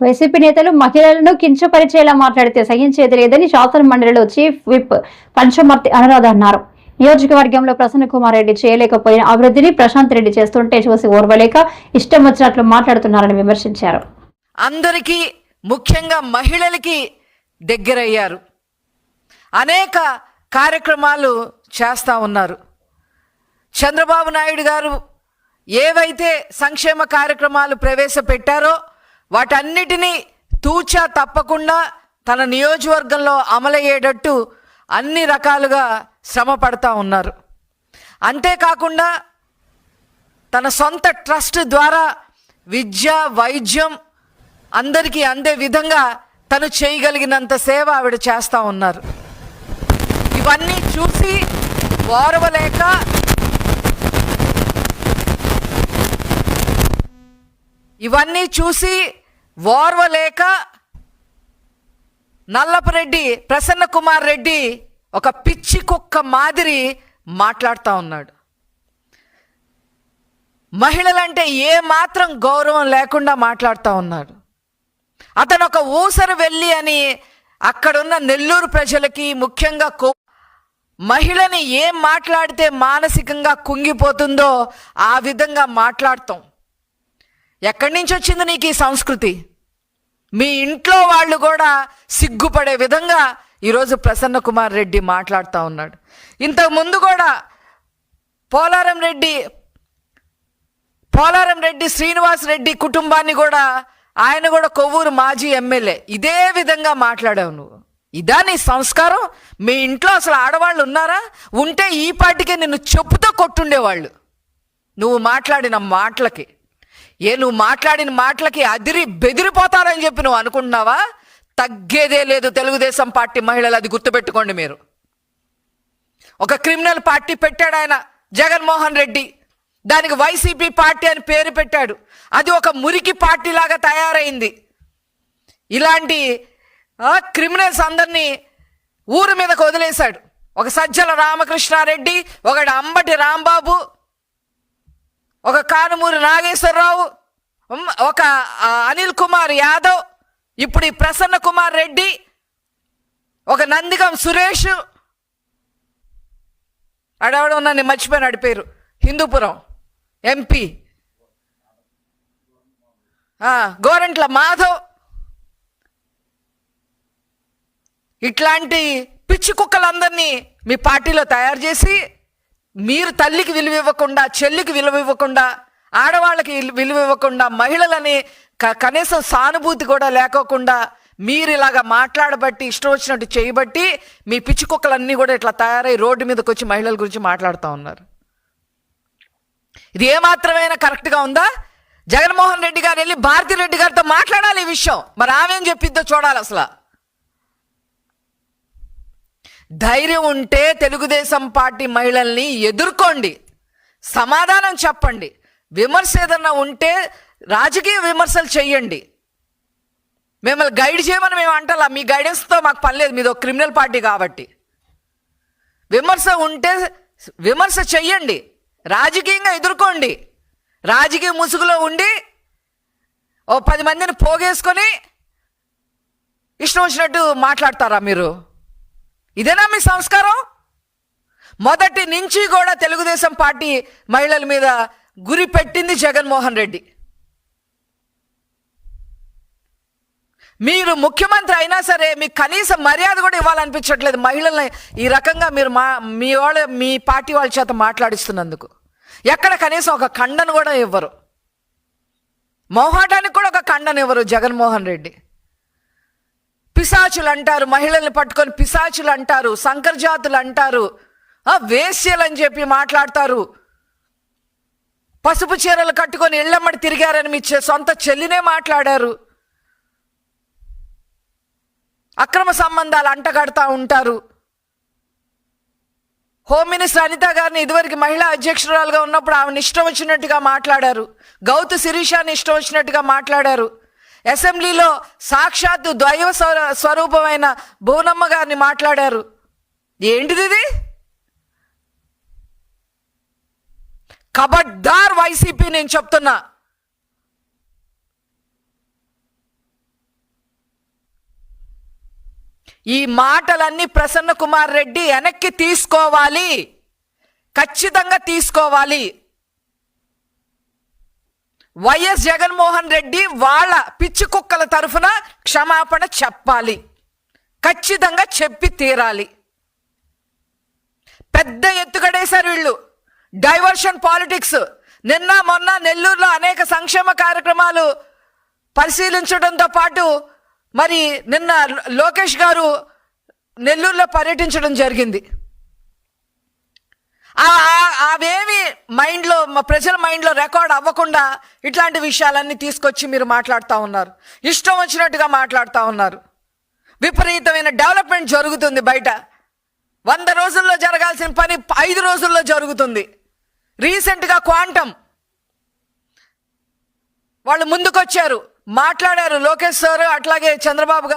YCP నేతలు మహిళలను కించపరిచేలా మాట్లాడితే సహించేది లేదని శాసన మండలిలో చీఫ్ విప్ పంచమర్తి అనురాధ అన్నారు. నియోజకవర్గంలో ప్రసన్న కుమార్ రెడ్డి చేయలేకపోయిన అభివృద్ధిని ప్రశాంత్ రెడ్డి చేస్తుంటే చూసి ఓర్వలేక ఇష్టం వచ్చినట్లు మాట్లాడుతున్నారని విమర్శించారు. అందరికీ ముఖ్యంగా మహిళలకి దగ్గరయ్యారు. అనేక కార్యక్రమాలు చేస్తూ ఉన్నారు. చంద్రబాబు నాయుడు గారు ఏవైతే సంక్షేమ కార్యక్రమాలు ప్రవేశపెట్టారో వాటన్నిటినీ తూచా తప్పకుండా తన నియోజకవర్గంలో అమలయ్యేటట్టు అన్ని రకాలుగా శ్రమ పడతా ఉన్నారు. అంతేకాకుండా తన సొంత ట్రస్ట్ ద్వారా విద్య వైద్యం అందరికీ అందే విధంగా తను చేయగలిగినంత సేవ ఆవిడ చేస్తూ ఉన్నారు. ఇవన్నీ చూసి ఓర్వలేక ఇవన్నీ చూసి ఓర్వలేక నల్లపరెడ్డి ప్రసన్న కుమార్ రెడ్డి ఒక పిచ్చి కుక్క మాదిరి మాట్లాడుతూ ఉన్నాడు. మహిళలంటే ఏ మాత్రం గౌరవం లేకుండా మాట్లాడుతూ ఉన్నాడు. అతను ఒక ఊసరు వెళ్ళి అని అక్కడున్న నెల్లూరు ప్రజలకి ముఖ్యంగా మహిళని ఏం మాట్లాడితే మానసికంగా కుంగిపోతుందో ఆ విధంగా మాట్లాడతాం. ఎక్కడి నుంచి వచ్చింది నీకు ఈ సంస్కృతి? మీ ఇంట్లో వాళ్ళు కూడా సిగ్గుపడే విధంగా ఈరోజు ప్రసన్న కుమార్ రెడ్డి మాట్లాడుతూ ఉన్నాడు. ఇంతకు ముందు కూడా పోలారం రెడ్డి పోలారం రెడ్డి శ్రీనివాస్ రెడ్డి కుటుంబాన్ని కూడా ఆయన కూడా కొవ్వూరు మాజీ ఎమ్మెల్యే. ఇదే విధంగా మాట్లాడావు నువ్వు. ఇదా నీ సంస్కారం? మీ ఇంట్లో అసలు ఆడవాళ్ళు ఉన్నారా? ఉంటే ఈ పాటికే నిన్ను చెప్పుతో కొట్టుండేవాళ్ళు. నువ్వు మాట్లాడిన మాటలకి. ఏ నువ్వు మాట్లాడిన మాటలకి అదిరి బెదిరిపోతారని చెప్పి నువ్వు అనుకుంటున్నావా? తగ్గేదే లేదు తెలుగుదేశం పార్టీ మహిళలు అది గుర్తుపెట్టుకోండి మీరు. ఒక క్రిమినల్ పార్టీ పెట్టాడు ఆయన జగన్మోహన్ రెడ్డి. దానికి వైసీపీ పార్టీ అని పేరు పెట్టాడు. అది ఒక మురికి పార్టీ లాగా తయారైంది. ఇలాంటి క్రిమినల్స్ అందరినీ ఊరు మీదకు వదిలేశాడు. ఒక సజ్జల రామకృష్ణారెడ్డి ఒకటి అంబటి రాంబాబు ఒక కానుమూరి నాగేశ్వరరావు ఒక అనిల్ కుమార్ యాదవ్ ఇప్పుడు ఈ ప్రసన్న కుమార్ రెడ్డి ఒక నందిగం సురేష్. అడవడం నన్ను మర్చిపోయినాడు పేరు. హిందూపురం ఎంపీ. గోరంట్ల మాధవ్. ఇట్లాంటి పిచ్చి కుక్కలందరినీ మీ పార్టీలో తయారు చేసి మీరు తల్లికి విలువ ఇవ్వకుండా చెల్లికి విలువ ఇవ్వకుండా ఆడవాళ్ళకి విలువ ఇవ్వకుండా మహిళలని క- కనీసం సానుభూతి కూడా లేకోకుండా మీరు ఇలాగా మాట్లాడబట్టి ఇష్టం వచ్చినట్టు చేయబట్టి మీ పిచ్చి కుక్కలన్నీ కూడా ఇట్లా తయారై రోడ్డు మీదకి వచ్చి మహిళల గురించి మాట్లాడుతూ ఉన్నారు. ఇది ఏమాత్రమైనా కరెక్ట్గా ఉందా? జగన్మోహన్ రెడ్డి గారు వెళ్ళి భారతి రెడ్డి గారితో మాట్లాడాలి ఈ విషయం. మరి ఆమె ఏం చెప్పిద్దో చూడాలి అసలు. ధైర్యం ఉంటే తెలుగుదేశం పార్టీ మహిళల్ని ఎదుర్కోండి. సమాధానం చెప్పండి. విమర్శ ఏదన్నా ఉంటే రాజకీయ విమర్శలు చేయండి మిమ్మల్ని గైడ్ చేయమని మేము అంటలా మీ గైడెన్స్తో మాకు పని లేదు మీది ఒక క్రిమినల్ పార్టీ కాబట్టి. విమర్శ ఉంటే విమర్శ చెయ్యండి. రాజకీయంగా ఎదుర్కోండి. రాజకీయ ముసుగులో ఉండి ఓ పది మందిని పోగేసుకొని ఇష్టం వచ్చినట్టు మాట్లాడతారా మీరు? ఇదేనా మీ సంస్కారం? మొదటి నుంచి కూడా తెలుగుదేశం పార్టీ మహిళల మీద గురి పెట్టింది జగన్మోహన్ రెడ్డి. మీరు ముఖ్యమంత్రి అయినా సరే మీకు కనీస మర్యాద కూడా ఇవ్వాలనిపించట్లేదు మహిళల్ని ఈ రకంగా మీరు మా మీ వాళ్ళ మీ పార్టీ వాళ్ళ చేత మాట్లాడిస్తున్నందుకు. ఎక్కడ కనీసం ఒక ఖండన కూడా ఇవ్వరు. మొహాటానికి కూడా ఒక ఖండన ఇవ్వరు జగన్మోహన్ రెడ్డి. పిశాచులు అంటారు మహిళల్ని పట్టుకొని పిశాచులు అంటారు సంకరజాతులు అంటారు వేశ్యలు అని చెప్పి మాట్లాడతారు. పసుపు చీరలు కట్టుకొని ఇళ్ళమ్మడి తిరిగారని మీ సొంత చెల్లినే మాట్లాడారు. అక్రమ సంబంధాలు అంటగడతా ఉంటారు. హోమ్ మినిస్టర్ అనిత గారిని ఇదివరకు మహిళా అధ్యక్షురాలుగా ఉన్నప్పుడు ఆమెను ఇష్టం వచ్చినట్టుగా మాట్లాడారు. గౌతు శిరీషాని ఇష్టం వచ్చినట్టుగా మాట్లాడారు. అసెంబ్లీలో సాక్షాత్తు దైవ స్వరూపమైన భువనమ్మ గారిని మాట్లాడారు. ఏంటిది ఇది? కబడ్దార్ వైసీపీ నేను చెప్తున్నా. ఈ మాటలన్నీ ప్రసన్న కుమార్ రెడ్డి వెనక్కి తీసుకోవాలి. ఖచ్చితంగా తీసుకోవాలి. వైఎస్ జగన్మోహన్ రెడ్డి వాళ్ళ పిచ్చి కుక్కల తరఫున క్షమాపణ చెప్పాలి. ఖచ్చితంగా చెప్పి తీరాలి. పెద్ద ఎత్తుగడేశారు వీళ్ళు. Diversion politics. నిన్న మొన్న నెల్లూరులో అనేక సంక్షేమ కార్యక్రమాలు పరిశీలించడంతో పాటు మరి నిన్న లోకేష్ గారు నెల్లూరులో పర్యటించడం జరిగింది. అవేవి మైండ్లో మా ప్రజల మైండ్లో రికార్డ్ అవ్వకుండా ఇట్లాంటి విషయాలన్నీ తీసుకొచ్చి మీరు మాట్లాడుతూ ఉన్నారు. ఇష్టం వచ్చినట్టుగా మాట్లాడుతూ ఉన్నారు. విపరీతమైన డెవలప్మెంట్ జరుగుతుంది బయట. వంద రోజుల్లో జరగాల్సిన పని ఐదు రోజుల్లో జరుగుతుంది. రీసెంట్గా క్వాంటమ్ వాళ్ళు ముందుకొచ్చారు. మాట్లాడారు లోకేష్ సార్ అట్లాగే చంద్రబాబు గారు.